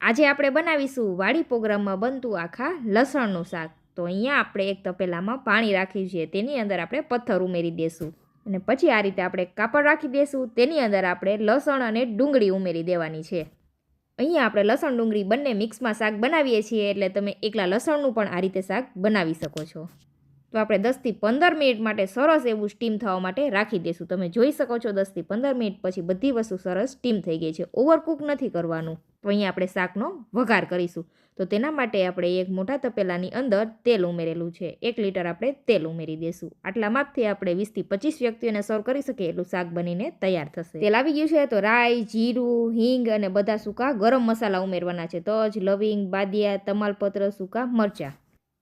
આજે આપણે બનાવીશું વાડી પ્રોગ્રામમાં બનતું આખા લસણનું શાક. તો અહીંયા આપણે એક તપેલામાં પાણી રાખ્યું છે તેની અંદર આપણે પથ્થર ઉમેરી દઈશું અને પછી આ રીતે આપણે કાપડ રાખી દઈશું તેની અંદર આપણે લસણ અને ડુંગળી ઉમેરી દેવાની છે. અહીંયા આપણે લસણ, ડુંગળી બંને મિક્સમાં શાક બનાવીએ છીએ. એટલે તમે એકલા લસણનું પણ આ રીતે શાક બનાવી શકો છો. તો આપણે દસથી પંદર મિનિટ માટે સરસ એવું સ્ટીમ થવા માટે રાખી દઈશું તમે જોઈ શકો છો દસથી પંદર મિનિટ પછી બધી વસ્તુ સરસ સ્ટીમ થઈ ગઈ છે. ઓવરકુક નથી કરવાનું. તો અહીંયા આપણે શાકનો વઘાર કરીશું. તો તેના માટે આપણે એક મોટા તપેલાની અંદર તેલ ઉમેરેલું છે. એક લીટર આપણે તેલ ઉમેરી દઈશું આટલા માપથી આપણે વીસથી પચીસ વ્યક્તિઓને સર્વ કરી શકીએ એટલું શાક બનીને તૈયાર થશે. તેલ આવી ગયું છે તો રાઈ, જીરું, હિંગ અને બધા સૂકા ગરમ મસાલા ઉમેરવાના છે. તજ, લવિંગ, બાદિયા, તમાલપત્ર, સૂકા મરચાં.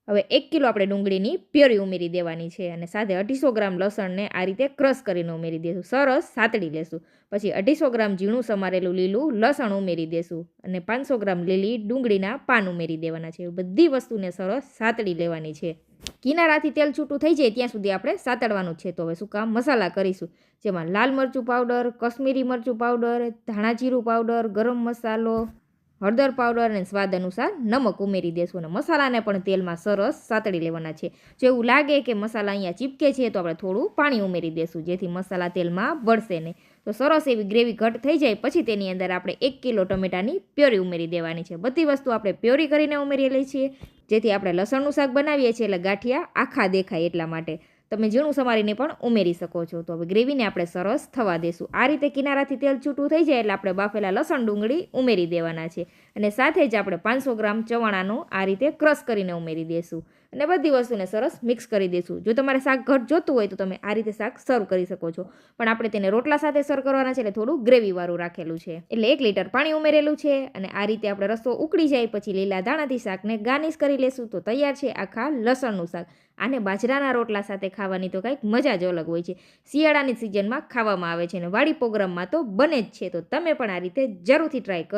હવે એક કિલો આપણે ડુંગળીની પ્યોરી ઉમેરી દેવાની છે અને સાથે અઢીસો ગ્રામ લસણને આ રીતે ક્રશ કરીને ઉમેરી દઈશું સરસ સાતડી લેશું. પછી અઢીસો ગ્રામ ઝીણું સમારેલું લીલું લસણ ઉમેરી દેશું અને પાંચસો ગ્રામ લીલી ડુંગળીના પાન ઉમેરી દેવાના છે. બધી વસ્તુને સરસ સાતડી લેવાની છે. કિનારાથી તેલ છૂટું થઈ જાય ત્યાં સુધી આપણે સાતડવાનું છે. તો હવે કામ? મસાલા કરીશું. જેમાં લાલ મરચું પાવડર, કશ્મીરી મરચું પાવડર, ધાણા જીરું પાવડર, ગરમ મસાલો હળદર પાવડર અને સ્વાદ અનુસાર નમક ઉમેરી દેશું અને મસાલાને પણ તેલમાં સરસ સાતળી લેવાના છે. જો એવું લાગે કે મસાલા અહીંયા ચીપકે છે, તો આપણે થોડું પાણી ઉમેરી દેશું, જેથી મસાલા તેલમાં બળશે નહીં. તો સરસ એવી ગ્રેવી ઘટ થઈ જાય, પછી તેની અંદર આપણે એક કિલો ટમેટાની પ્યોરી ઉમેરી દેવાની છે. બધી વસ્તુ આપણે પ્યોરી કરીને ઉમેરી લઈએ છીએ જેથી આપણે લસણનું શાક બનાવીએ છીએ એટલે ગાંઠિયા આખા દેખાય એટલા માટે. તમે ઝીણું સમારીને પણ ઉમેરી શકો છો. તો હવે ગ્રેવીને આપણે સરસ થવા દેશું. આ રીતે કિનારાથી તેલ છૂટું થઈ જાય એટલે આપણે બાફેલા લસણ ડુંગળી ઉમેરી દેવાના છે. અને સાથે જ આપણે પાંચસો ગ્રામ ચવાણાનું આ રીતે ક્રશ કરીને ઉમેરી દઈશું અને બધી વસ્તુને સરસ મિક્સ કરી દઈશું. જો તમારે શાક ઘટ જોતું હોય તો તમે આ રીતે શાક સર્વ કરી શકો છો. પણ આપણે તેને રોટલા સાથે સર્વ કરવાના છે એટલે થોડું ગ્રેવીવાળું રાખેલું છે. એટલે એક લીટર પાણી ઉમેરેલું છે અને આ રીતે આપણે રસ્તો ઉકળી જાય પછી લીલા દાણાથી શાકને ગાર્નિશ કરી લેશું તો તૈયાર છે આખા લસણનું શાક. આને બાજરાના રોટલા સાથે ખાવાની તો કંઈક મજા જ અલગ હોય છે. શિયાળાની સિઝનમાં ખાવામાં આવે છે અને વાડી પ્રોગ્રામમાં તો બને જ છે. તો તમે પણ આ રીતે જરૂરથી ટ્રાય કરો.